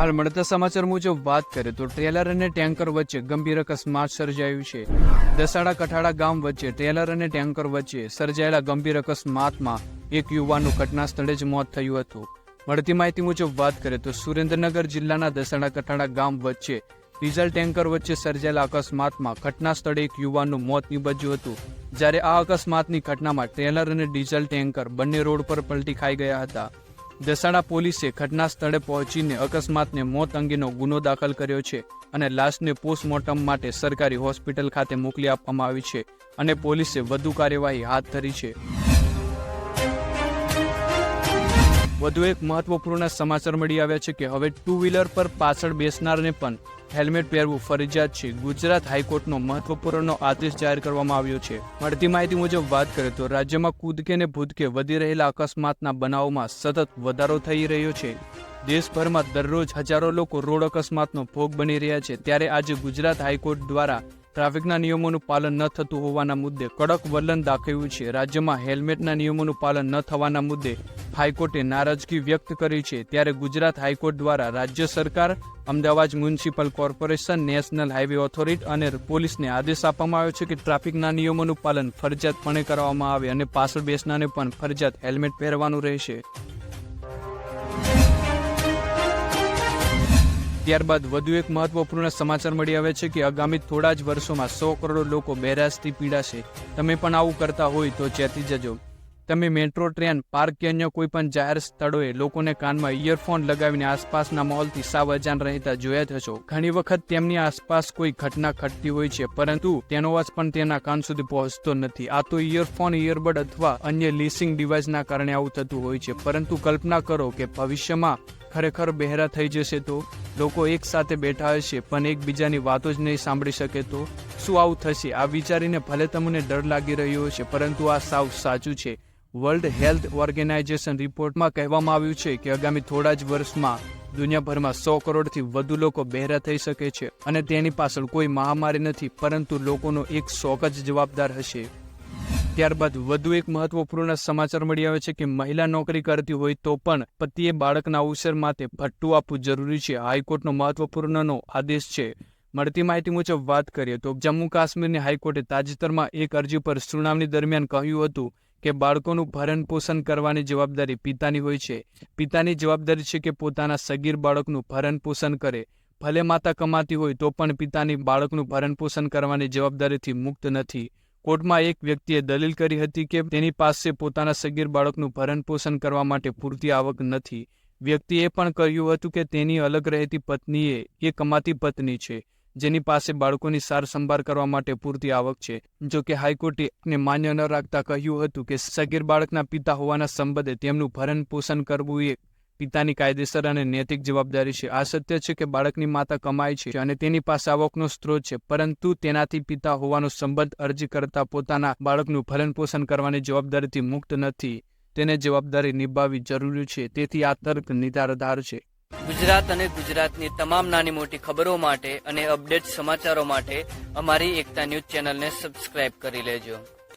હાલ મળતા સમાચાર મુજબ વાત કરીએ તો ટ્રેલર અને ટેન્કર વચ્ચે ગંભીર અકસ્માત સર્જાયું છે. દસાડા કઠાડા ગામ વચ્ચે ટ્રેલર અને ટેન્કર વચ્ચે સર્જાયેલા ગંભીર અકસ્માતમાં એક યુવાનનું ઘટના સ્થળે જ મોત થયું હતું. મળતી માહિતી મુજબ વાત કરીએ તો સુરેન્દ્રનગર જિલ્લાના દસાડા કઠાડા ગામ વચ્ચે ડીઝલ ટેન્કર વચ્ચે સર્જાયેલા અકસ્માતમાં ઘટના સ્થળે એક યુવાનનું મોત નીપજ્યું હતું. જ્યારે આ અકસ્માતની ઘટનામાં ટ્રેલર અને ડીઝલ ટેન્કર બંને રોડ પર પલટી ખાઈ ગયા હતા. દસાડા પોલીસે ઘટના સ્થળે પહોંચીને અકસ્માતને મોત અંગેનો ગુનો દાખલ કર્યો છે અને લાશને પોસ્ટમોર્ટમ માટે સરકારી હોસ્પિટલ ખાતે મોકલી આપવામાં આવી છે અને પોલીસે વધુ કાર્યવાહી હાથ ધરી છે. વધુ એક મહત્વપૂર્ણ સમાચાર મળી આવ્યા છે કે હવે ટુ વ્હીલર પર પાછળ બેસનારને પણ હેલ્મેટ પહેરવું ફરજિયાત છે. ગુજરાત હાઈકોર્ટનો મહત્વપૂર્ણ આદેશ જાહેર કરવામાં આવ્યો છે. મળતી માહિતી મુજબ વાત કરીએ તો રાજ્યમાં કૂદકે ને ભૂદકે વધી રહેલા અકસ્માતના બનાવોમાં સતત વધારો થઈ રહ્યો છે. દેશભરમાં દરરોજ હજારો લોકો રોડ અકસ્માતનો ભોગ બની રહ્યા છે. ત્યારે આજે ગુજરાત હાઈકોર્ટ દ્વારા ટ્રાફિકના નિયમોનું પાલન ન થતું હોવાના મુદ્દે કડક વલણ દાખવ્યું છે. રાજ્યમાં હેલ્મેટના નિયમોનું પાલન ન થવાના મુદ્દે હાઈકોર્ટે નારાજગી વ્યક્ત કરી છે. ત્યારે ગુજરાત હાઈકોર્ટ દ્વારા રાજ્ય સરકાર, Ahmedabad municipal corporation, national highway authority અને પોલીસને આદેશ આપવામાં આવ્યો છે કે ટ્રાફિકના નિયમોનું પાલન ફરજિયાતપણે કરવામાં આવે અને પાછળ બેસનારને પણ ફરજિયાત હેલ્મેટ પહેરવાનું રહેશે. ત્યારબાદ વધુ એક મહત્વપૂર્ણ સમાચાર મળી આવે છે કે આગામી થોડા જ વર્ષોમાં સો કરોડ લોકો બેરાજથી પીડાશે. તમે પણ આવું કરતા હોય તો ચેતી જજો. તમે મેટ્રો, ટ્રેન, પાર્ક કે અન્ય કોઈ પણ જાહેર સ્થળોએ લોકોને કાનમાં ઇયરફોન લગાવીને આસપાસના મોલથી સાવ અજાન રહેતા જોયા જ હશો. ઘણી વખત તેમની આસપાસ કોઈ ઘટના ઘટતી હોય છે, પરંતુ તેનો અવાજ પણ તેના કાન સુધી પહોંચતો નથી. આ તો ઇયરફોન, ઇયરબડ અથવા અન્ય લિસિંગ ડિવાઇસના કારણે આવું થતું હોય છે, પરંતુ કલ્પના કરો કે ભવિષ્યમાં ખરેખર બહેરા થઈ જશે તો? લોકો એકસાથે બેઠા હશે, પણ એકબીજાની વાતો જ નહીં સાંભળી શકે તો? શું આવું થશે? આ વિચારીને ભલે તમને ડર લાગી રહ્યો છે પરંતુ આ સાવ સાચું છે. વર્લ્ડ હેલ્થ ઓર્ગેનાઇઝેશન રિપોર્ટમાં કહેવામાં આવ્યું છે કે આગામી થોડા જ વર્ષમાં દુનિયાભરમાં સો કરોડથી વધુ લોકો બહેરા થઈ શકે છે અને તેની પાછળ કોઈ મહામારી નથી, પરંતુ લોકોનો એક શોખ જ જવાબદાર હશે. ત્યારબાદ વધુ એક મહત્વપૂર્ણ સમાચાર મળી આવે છે કે મહિલા નોકરી કરતી હોય તો પણ પતિએ બાળકના અવસર માટે ભટ્ટું આપવું જરૂરી છે. હાઈકોર્ટનો મહત્વપૂર્ણનો આદેશ છે. મળતી માહિતી મુજબ વાત કરીએ તો જમ્મુ કાશ્મીરની હાઈકોર્ટે તાજેતરમાં એક અરજી પર સુનાવણી દરમિયાન કહ્યું હતું કે બાળકોનું ભરણ પોષણ કરવાની જવાબદારી પિતાની હોય છે. પિતાની જવાબદારી છે કે પોતાના સગીર બાળકનું ભરણ પોષણ કરે. ભલે માતા કમાતી હોય તો પણ પિતાની બાળકનું ભરણ પોષણ કરવાની જવાબદારીથી મુક્ત નથી. કોર્ટમાં એક વ્યક્તિએ દલીલ કરી હતી કે તેની પાસે પોતાના સગીર બાળકનું ભરણ પોષણ કરવા માટે પૂરતી આવક નથી. વ્યક્તિએ પણ કહ્યું હતું કે તેની અલગ રહેતી પત્નીએ એ કમાતી પત્ની છે, જેની પાસે બાળકોની સાર સંભાળ કરવા માટે પૂરતી આવક છે. જો કે હાઈકોર્ટે માન્ય ન રાખતા કહ્યું હતું કે સગીર બાળકના પિતા હોવાના સંબંધે તેમનું ભરણ પોષણ કરવું એ પિતાની કાયદેસર અને નૈતિક જવાબદારી છે. આ સત્ય છે કે બાળકની માતા કમાય છે અને તેની પાસે આવકનો સ્ત્રોત છે, પરંતુ તેનાથી પિતા હોવાનો સંબંધ અરજી કરતા પોતાના બાળકનું ભરણ પોષણ કરવાની જવાબદારીથી મુક્ત નથી. તેને જવાબદારી નિભાવવી જરૂરી છે. તેથી આ તર્ક નિધારધાર છે. ગુજરાત અને ગુજરાતની તમામ નાની મોટી ખબરો માટે અને અપડેટ સમાચારો માટે અમારી એકતા ન્યૂઝ ચેનલને સબસ્ક્રાઇબ કરી લેજો.